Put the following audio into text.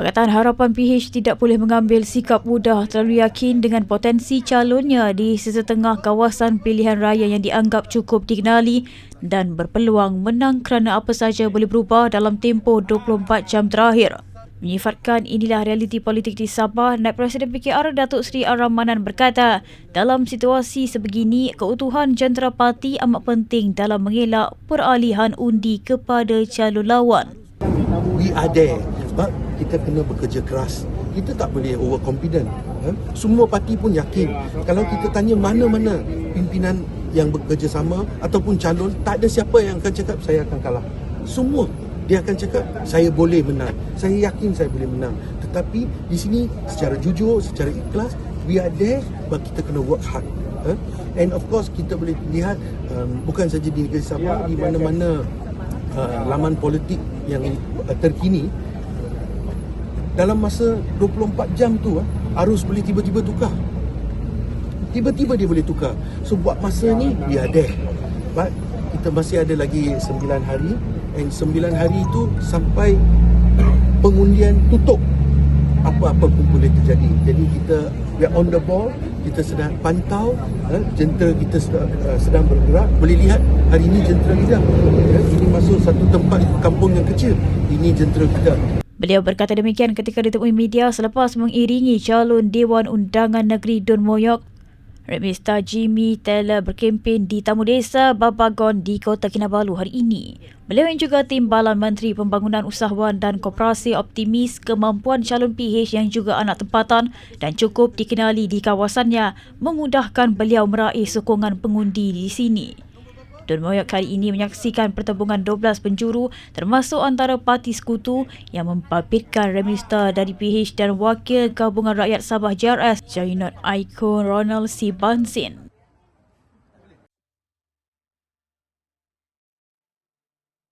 Pakatan Harapan PH tidak boleh mengambil sikap mudah terlalu yakin dengan potensi calonnya di sesetengah kawasan pilihan raya yang dianggap cukup dikenali dan berpeluang menang kerana apa saja boleh berubah dalam tempoh 24 jam terakhir. Menyifatkan inilah realiti politik di Sabah, Naib Presiden PKR Datuk Seri Ar-Rahmanan berkata, dalam situasi sebegini, keutuhan jentera parti amat penting dalam mengelak peralihan undi kepada calon lawan. We are there sebab kita kena bekerja keras. Kita tak boleh overconfident. Eh? Semua parti pun yakin. Kalau kita tanya mana-mana pimpinan yang bekerja sama ataupun calon, tak ada siapa yang akan cakap saya akan kalah. Semua dia akan cakap saya boleh menang. Saya yakin saya boleh menang. Tetapi di sini secara jujur, secara ikhlas, we are there but kita kena work hard. Eh? And of course kita boleh lihat um, bukan saja di negeri Sabah, di mana-mana uh, laman politik yang uh, terkini dalam masa 24 jam tu uh, arus boleh tiba-tiba tukar. Tiba-tiba dia boleh tukar. So buat masa ni dia ada. But kita masih ada lagi 9 hari. And 9 hari itu sampai pengundian tutup. Apa-apa pun boleh terjadi. Jadi kita we are on the ball. Kita sedang pantau eh, jentera kita sedang, uh, sedang bergerak. Boleh lihat hari ini jentera kita. Eh, ini masuk satu tempat kampung yang kecil. Ini jentera kita Beliau berkata demikian ketika ditemui media selepas mengiringi calon Dewan Undangan Negeri Dun Moyok Remista Jimmy Taylor berkempen di Tamu Desa Babagon di Kota Kinabalu hari ini. Beliau yang juga timbalan Menteri Pembangunan Usahawan dan Koperasi optimis kemampuan calon PH yang juga anak tempatan dan cukup dikenali di kawasannya memudahkan beliau meraih sokongan pengundi di sini. Don Moyok kali ini menyaksikan pertembungan 12 penjuru termasuk antara parti sekutu yang membabitkan remista dari PH dan Wakil Gabungan Rakyat Sabah JRS Jainot Aikon Ronald C. Bansin.